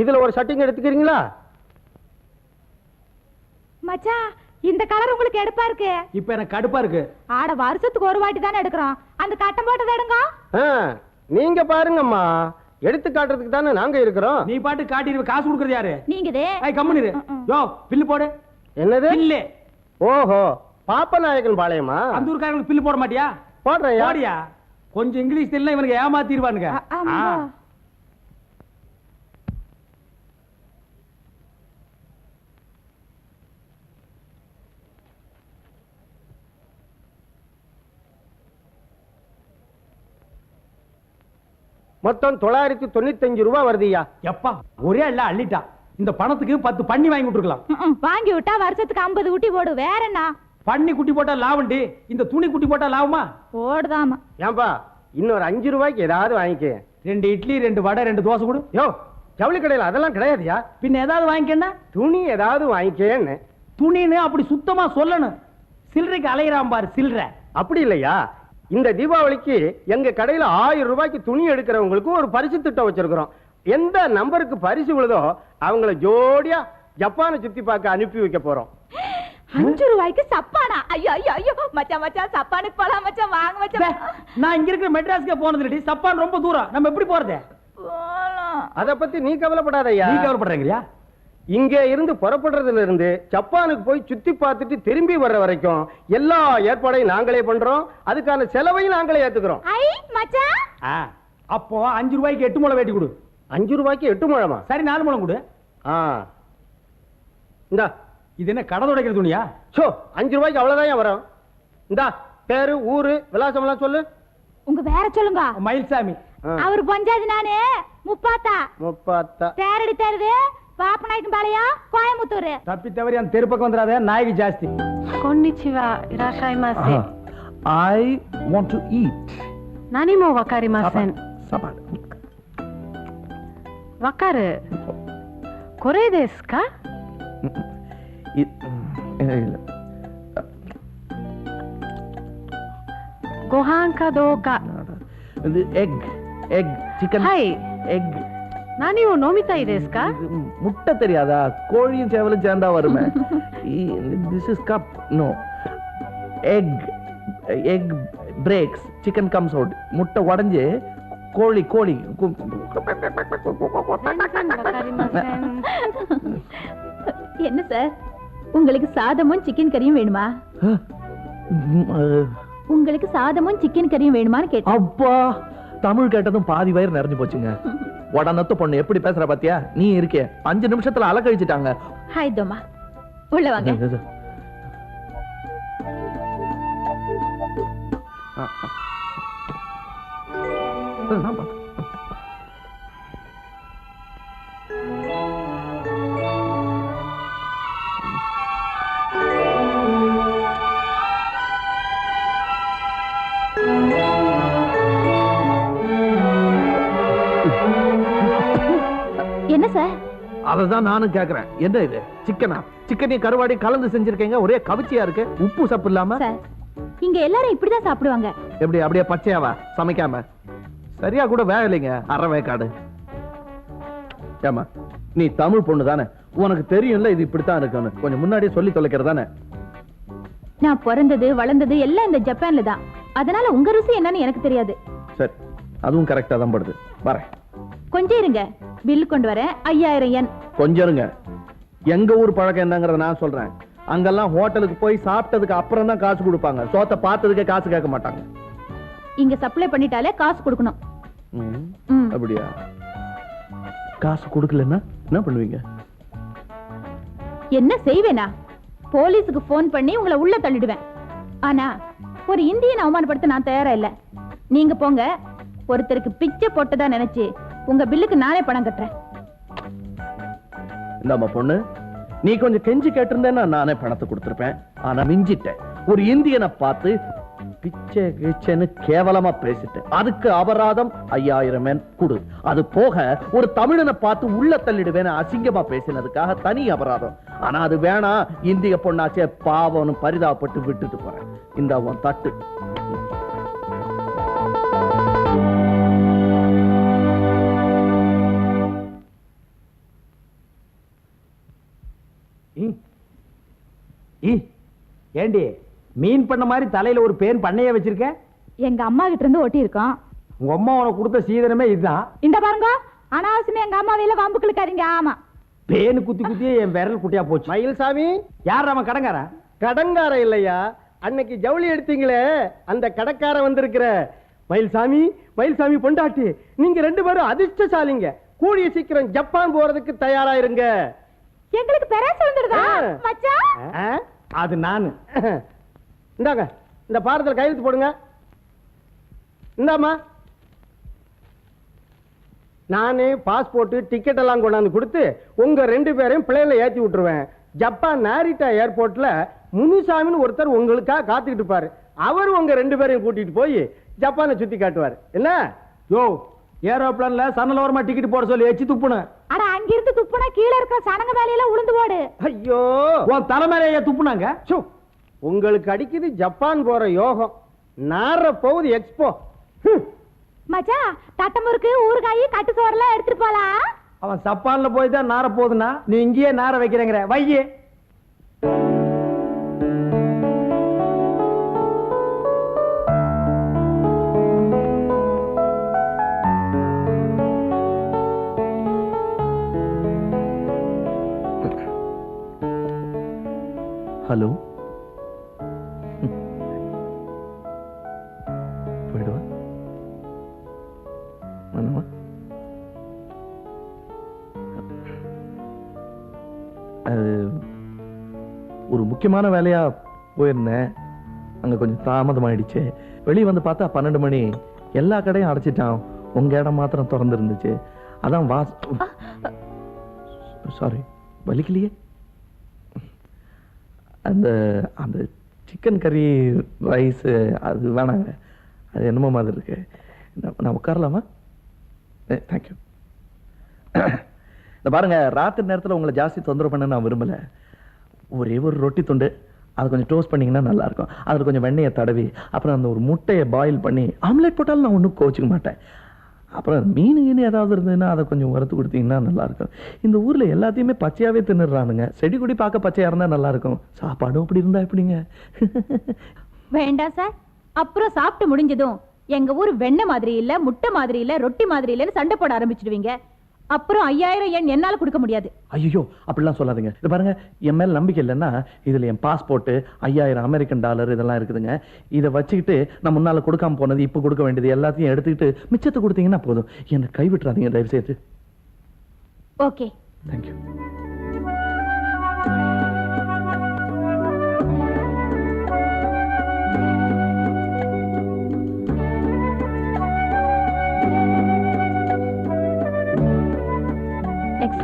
இதுல ஒரு ஷர்ட்டிங் எடுத்துக்கிறீங்களா? மச்சான் இந்த கலர் உங்களுக்கு எடுப்பா இருக்கு. இப்ப எனக்கு கடுப்பா இருக்கு. ஆட வருஷத்துக்கு ஒரு வாட்டி தானே எடுக்கிறோம். அந்த கட்டம் போட்டதை எடுங்க. நீங்க பாருங்கம்மா. எடுத்து காட்டுறதுக்கு தானே நாங்க இருக்கிறோம். நீ பாட்டு காட்டிடுவ காசு கொடுக்கறது யாரு? நீங்கதே. ஏய் கம்முனிரு யோ பில்லு போடு. என்னது? பில்லு. ஓஹோ பாப்பநாயக்கன் பாளையமா? அந்த ஊருக்காரங்களுக்கு பில்லு போட மாட்டியா? போடுறேன் போடியா? கொஞ்சம் இங்கிலீஷ் தெரியல இவனுக்கு ஏமாத்திடுவானுங்க. மொத்தம் தொள்ளாயிரத்தி தொண்ணூத்தஞ்சு ரூபாய் வருதுய்யா எப்பா ஒரே அல்ல அள்ளிட்டா. இந்த பணத்துக்கு பத்து பண்ணி வாங்கி விட்டுருக்கலாம். வாங்கி விட்டா வருஷத்துக்கு ஐம்பது குட்டி போடு வேற என்ன? பண்ணி குட்டி போட்டா லாபண்டி இந்த துணி குட்டி போட்டா லாபமா? போடுதாமா. ஏன்பா இன்னொரு அஞ்சு ரூபாய்க்கு ஏதாவது வாங்கிக்க. ரெண்டு இட்லி ரெண்டு வடை ரெண்டு தோசை கொடு. யோ ஜவுளி கடையில் அதெல்லாம் கிடையாதுயா? பின்ன ஏதாவது வாங்கிக்கன்னா? துணி ஏதாவது வாங்கிக்கேன்னு. துணின்னு அப்படி சுத்தமா சொல்லணும். சில்லறைக்கு அலையிறான் பாரு சில்லறை. அப்படி இல்லையா? இந்த தீபாவளிக்கு எங்க கடையில ஆயிரம் ரூபாய்க்கு துணி எடுக்கிறவங்களுக்கு ஒரு பரிசு திட்டம் வச்சிருக்கிறோம். எந்த நம்பருக்கு பரிசு விழுதோ அவங்கள ஜோடியா ஜப்பானை சுத்தி பார்க்க அனுப்பி வைக்க போறோம். அஞ்சு ரூபாய்க்கு சப்பானா? ஐயோ ஐயோ ஐயோ. மச்சான் மச்சான் சப்பானுக்கு போலாம் மச்சான். வாங்க மச்சான். நான் இங்க இருக்கிற மெட்ராஸ்க்கே போனது இல்லடி சப்பான் ரொம்ப தூரம். நம்ம எப்படி போறது? அத பத்தி நீ கவலைப்படாதய்யா. நீ கவலைப்படுறீங்கயா இங்க இருந்து புறப்படுறதுல இருந்து ஜப்பானுக்கு போய் சுத்தி பார்த்துட்டு திரும்பி வர்ற வரைக்கும் எல்லா ஏற்பாடையும் நாங்களே பண்றோம். அதுக்கான செலவையும் நாங்களே ஏத்துக்கிறோம். ஐ மச்சான் ஆ, அப்போ அஞ்சு ரூபாய்க்கு எட்டு முளை வேட்டி கொடு. அஞ்சு ரூபாய்க்கு எட்டு முழமா? சரி நாலு முளம் கொடு. ஆ. இந்தா. இது என்ன கடை துடைக்கிற துணியா? சோ அஞ்சு ரூபாய்க்கு அவ்வளவுதான் வரும். இந்தா பேரு ஊரு விலாசம் எல்லாம் சொல்லு. உங்க வேற சொல்லுங்க. மயில்சாமி. அவர் பஞ்சாது நானு முப்பாத்தா. முப்பாத்தா. தேரடி தேருது பாப்பநாயக்கம் பாளையம் கோயம்புத்தூர் தப்பி தவறி அந்த தெரு பக்கம் வந்துடாத நாயகி ஜாஸ்தி கொன்னிச்சிவா இராஷாய்மாசே ஐ வாண்ட் டு ஈட் நானிமோ வக்காரிமாசேன் சபாட் வக்காரு கொரே தேஸ்கா இல்லை ご飯かどうか。エッグ、エッグ、チキン、はい、エッグ。Wo nomitai desu ka? முட்டை தெரியாதா? கோழியும் சேவலும் சேர்ந்தா வருமே. This is cup no egg egg breaks chicken comes out முட்டை உடைஞ்சு கோழி கோழி. என்ன சார் உங்களுக்கு சாதமும் சிக்கன் கறியும் வேணுமா? உங்களுக்கு சாதமும் சிக்கன் கறியும் வேணுமான்னு கேட்டேன். அப்பா தமிழ் கேட்டதும் பாதி வயிறு நிறைஞ்சு போச்சுங்க. உடனத்து பொண்ணு எப்படி பேசுற பாத்தியா? நீ இருக்கே. அஞ்சு நிமிஷத்துல அலக்கழிச்சிட்டாங்க. ஹாய் தோமா. உள்ள வாங்க. என்ன அததான் நானும் கேக்குறேன். என்ன இது? சிக்கனா? சிக்கனையும் கருவாடி கலந்து செஞ்சிருக்கீங்க. ஒரே கவிச்சியா இருக்கு? உப்பு சப்பு இல்லாம? இங்க எல்லாரும் இப்படிதான் சாப்பிடுவாங்க. எப்படி? அப்படியே பச்சையாவா? சமைக்காம? சரியா கூட வேலை இல்லைங்க அரை வேக்காடு ஏமா நீ தமிழ் பொண்ணு தானே? உனக்கு தெரியும்ல இது இப்படித்தான் இருக்குன்னு. கொஞ்சம் முன்னாடியே சொல்லி தொலைக்கிறது தானே? நான் பிறந்தது வளர்ந்தது எல்லாம் இந்த ஜப்பான்ல தான். அதனால உங்க ருசி என்னன்னு எனக்கு தெரியாது. சரி அதுவும் கரெக்டா தான் படுது. வரேன். கொஞ்சம் இருங்க. பில் கொண்டு வரேன். ஐயாயிரம் யன் கொஞ்சம் இருங்க. எங்க ஊர் பழக்கம் என்னங்கறத நான் சொல்றேன். அங்கெல்லாம் ஹோட்டலுக்கு போய் சாப்பிட்டதுக்கு அப்புறம் தான் காசு கொடுப்பாங்க. சோத்தை பார்த்ததுக்கே காசு கேட்க மாட்டாங்க. இங்க சப்ளை பண்ணிட்டாலே காசு கொடுக்கணும். ம். அப்படியா? காசு கொடுக்கலன்னா என்ன பண்ணுவீங்க? என்ன செய்வேனா? போலீஸுக்கு ஃபோன் பண்ணி உங்களை உள்ள தள்ளிடுவேன். ஆனா ஒரு இந்தியன் அவமானப்படுத்த நான் தயாரா இல்ல. நீங்க போங்க. ஒருத்தருக்கு பிச்சை போட்டதா நினைச்சு உங்க பில்லுக்கு நானே பணம் கட்டுறேன். இந்தாம்மா பொண்ணு நீ கொஞ்சம் கெஞ்சி கேட்டிருந்தேன்னா நானே பணத்தை கொடுத்திருப்பேன். ஆனா மிஞ்சிட்டேன் ஒரு இந்தியனை பார்த்து பிச்சை கிச்சன்னு கேவலமா பேசிட்டு. அதுக்கு அபராதம் ஐயாயிரம் கொடு. அது போக ஒரு தமிழனை பார்த்து உள்ள தள்ளிடுவேன் அசிங்கமா பேசினதுக்காக தனி அபராதம். ஆனா அது வேணாம். இந்திய பொண்ணாச்சே பாவம்னு பரிதாபப்பட்டு விட்டுட்டு போறேன். இந்த உன் தட்டு. ஏண்டி மீன் பண்ண மாதிரி தலையில ஒரு பேன் பண்ணைய வச்சிருக்க? எங்க அம்மா கிட்ட இருந்து ஒட்டி இருக்கோம் உங்க அம்மா உனக்கு கொடுத்த சீதனமே இதுதான். இந்த பாருங்க அனாவசியமா எங்க அம்மா வேல வம்புக்கு இழுக்காதீங்க ஆமா. பேனு குத்தி குத்தியே என் விரல் குட்டியா போச்சு. மயில்சாமி. யார் அவன் கடங்காரன்? கடன்கார இல்லையா? அன்னைக்கு ஜவுளி எடுத்தீங்களே அந்த கடக்கார வந்திருக்கிற. மயில்சாமி மயில்சாமி பொண்டாட்டி நீங்க ரெண்டு பேரும் அதிர்ஷ்டசாலிங்க. கூடிய சீக்கிரம் ஜப்பான் போறதுக்கு தயாரா இருங்க எங்களுக்கு பெராசு வந்துடுதா? ஆ. மச்சான். ஆ? அது நான். இந்தாங்க இந்த பாரத்தில் கையெழுத்து போடுங்க. இந்தாம்மா. நானே பாஸ்போர்ட்டு டிக்கெட் எல்லாம் கொண்டாந்து கொடுத்து உங்கள் ரெண்டு பேரையும் பிளேன்ல ஏற்றி விட்டுருவேன். ஜப்பான் நாரிட்டா ஏர்போர்ட்டில் முனுசாமின்னு ஒருத்தர் உங்களுக்காக காத்துக்கிட்டு இருப்பாரு. அவர் உங்கள் ரெண்டு பேரையும் கூட்டிகிட்டு போய் ஜப்பானை சுற்றி காட்டுவார். என்ன? யோ ஏரோப்ளானில் சன்னலோரமாக டிக்கெட் போட சொல்லி எச்சி துப்புனேன் அங்கிருந்து துப்புனா கீழ இருக்கிற சனங்க வேலையில உளுந்து போடு. ஐயோ உன் தலைமையிலேயே துப்புனாங்க? சு, உங்களுக்கு அடிக்குது ஜப்பான் போற யோகம். நார போகுது எக்ஸ்போ. ஹம். மச்சான் தட்டமுறுக்கு ஊறுகாய் கட்டு சோறுலாம் எடுத்துட்டு போலாம். அவன் சப்பான்ல போய் தான் நார போகுதுன்னா நீ இங்கேயே நார வைக்கிறேங்கிற. வையே. ஹலோ. போயிடுவா அது ஒரு முக்கியமான வேலையா போயிருந்தேன். அங்க கொஞ்சம் தாமதமாயிடுச்சு. வெளியே வந்து பார்த்தா பன்னெண்டு மணி. எல்லா கடையும் அடைச்சிட்டான். உங்க இடம் மாத்திரம் திறந்து இருந்துச்சு அதான் வாஸ் சாரி வலிக்கலையே? அந்த அந்த சிக்கன் கறி ரைஸு அது வேணாங்க. அது என்னமோ மாதிரி இருக்கு. நான் நான் உட்காரலாமா? தேங்க்யூ இந்த பாருங்கள் ராத்திரி நேரத்தில் உங்களை ஜாஸ்தி தொந்தரவு பண்ண நான் விரும்பலை. ஒரே ஒரு ரொட்டி துண்டு அதை கொஞ்சம் டோஸ்ட் பண்ணிங்கன்னா நல்லாயிருக்கும். அதில் கொஞ்சம் வெண்ணெயை தடவி அப்புறம் அந்த ஒரு முட்டையை பாயில் பண்ணி ஆம்லேட் போட்டாலும் நான் ஒன்றும் கோச்சிக்க மாட்டேன். அப்புறம் மீன் கீனு ஏதாவது இருந்ததுன்னா அதை கொஞ்சம் வறுத்து கொடுத்தீங்கன்னா நல்லாயிருக்கும். இந்த ஊரில் எல்லாத்தையுமே பச்சையாகவே தின்னுடுறானுங்க. செடி கொடி பார்க்க பச்சையாக இருந்தால் நல்லாயிருக்கும். சாப்பாடும் அப்படி இருந்தால் எப்படிங்க? வேண்டாம் சார். அப்புறம் சாப்பிட்டு முடிஞ்சதும் எங்கள் ஊர் வெண்ணெய் மாதிரி இல்லை முட்டை மாதிரி இல்லை ரொட்டி மாதிரி இல்லைன்னு சண்டை போட ஆரம்பிச்சிடுவீங்க. அப்புறம் ஐயாயிரம் எண் என்னால கொடுக்க முடியாது. ஐயோ அப்படிலாம் சொல்லாதீங்க. இது பாருங்க என் மேல நம்பிக்கை இல்லைன்னா இதுல என் பாஸ்போர்ட் ஐயாயிரம் அமெரிக்கன் டாலர் இதெல்லாம் இருக்குதுங்க. இதை வச்சுக்கிட்டு நான் முன்னால கொடுக்காம போனது இப்போ கொடுக்க வேண்டியது எல்லாத்தையும் எடுத்துக்கிட்டு மிச்சத்தை கொடுத்தீங்கன்னா போதும். என்னை கைவிட்டுறாதீங்க தயவு செய்து okay thank you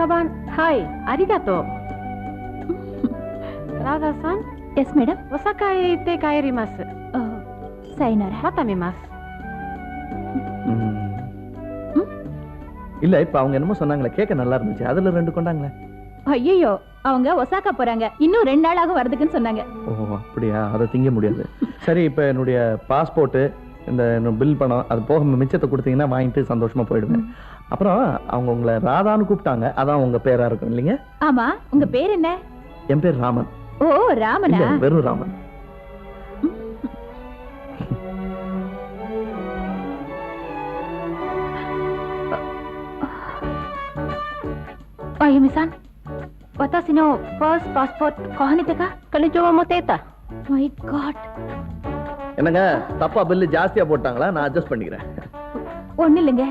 カバン、はい、ありがとう。ラーダさん、 yes madam お酒へ行って帰ります。 சைனாரா また見ます。 இல்ல இப்ப அவங்க என்னமோ சொன்னாங்களே கேட்க நல்லா இருந்துச்சு அதுல ரெண்டு கொண்டாங்களே ஐயோ அவங்க ஒசாக்கா போறாங்க இன்னும் ரெண்டு நாள் ஆகும் வரதுக்குன்னு சொன்னாங்க ஓ அப்படியா அதை திங்க முடியாது சரி இப்ப என்னுடைய பாஸ்போர்ட் இந்த பில் பணம் அது போக மிச்சத்தை கொடுத்தீங்கன்னா வாங்கிட்டு சந்தோஷமா போயிடுவேன். அப்புறம் அவங்க உங்களை ராதான்னு கூப்பிட்டாங்க. அதான் உங்க பேரா இருக்கும் இல்லைங்க? ஆமா உங்க பேர் என்ன? என் பேர் ராமன். ஓ ராமன்? வெறும் Raman. Misan, watashi no first passport kohani teka? Kanichiwa mo என்னங்க தப்பா பில்லு ஜாஸ்தியா போட்டாங்களா? நான் அட்ஜஸ்ட் பண்ணிக்கிறேன். ஒண்ணு இல்லைங்க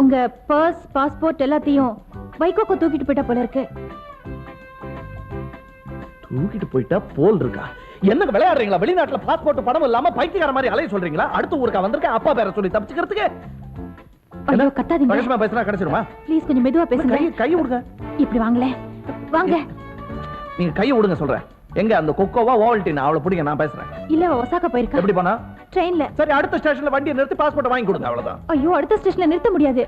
உங்க பர்ஸ் பாஸ்போர்ட் எல்லாத்தையும் வைகோக்கு தூக்கிட்டு போயிட்டா போல இருக்கு. தூக்கிட்டு போயிட்டா போல் இருக்கா? என்னங்க விளையாடுறீங்களா? வெளிநாட்டுல பாஸ்போர்ட் பணம் இல்லாம பைத்தியக்கார மாதிரி அலைய சொல்றீங்களா? அடுத்த ஊருக்கா வந்திருக்கேன் அப்பா பேரை சொல்லி தப்பிச்சுக்கிறதுக்கு. ஐயோ கத்தாதீங்க. பேசினா கிடைச்சிருமா? ப்ளீஸ் கொஞ்சம் மெதுவா பேசுங்க. கை கை விடுங்க இப்படி வாங்களே. வாங்க. நீங்க கையை விடுங்க சொல்றேன். எங்க அந்த கொக்கோவா ஓவல்டின் அவளை பிடிங்க நான் பேசுறேன். இல்ல ஒசாக்கா போயிருக்கா? எப்படி போனா? ட்ரெயின்ல. சரி அடுத்த ஸ்டேஷன்ல வண்டியை நிறுத்தி பாஸ்போர்ட் வாங்கி கொடுங்க அவ்வளவுதான். ஐயோ அடுத்த ஸ்டேஷன்ல நிறுத்த முடியாது.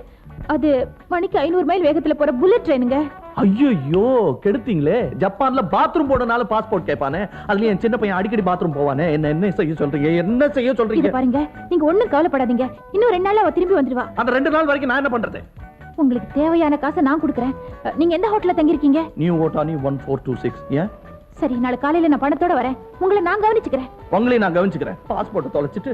அது மணிக்கு ஐநூறு மைல் வேகத்துல போற புல்லட் ட்ரெயினுங்க. ஐயோ கெடுத்தீங்களே. ஜப்பான்ல பாத்ரூம் போடனால பாஸ்போர்ட் கேட்பானே. அதுலயும் என் சின்ன பையன் அடிக்கடி பாத்ரூம் போவானே. என்ன என்ன செய்ய சொல்றீங்க? என்ன செய்ய சொல்றீங்க? பாருங்க நீங்க ஒண்ணும் கவலைப்படாதீங்க. இன்னும் ரெண்டு நாள்ல அவ திரும்பி வந்துருவா. அந்த ரெண்டு நாள் வரைக்கும் நான் என்ன பண்றது? உங்களுக்கு தேவையான காசை நான் கொடுக்குறேன். நீங்க எந்த ஹோட்டல்ல தங்கியிருக்கீங்க? New Otani one four two six ஏன்? சரி நாளை காலையில நான் பணத்தோட வரேன். உங்களை நான் கவனிச்சுக்கிறேன். உங்களையும் நான் கவனிச்சுக்கிறேன். பாஸ்போர்ட்டை தொலைச்சிட்டு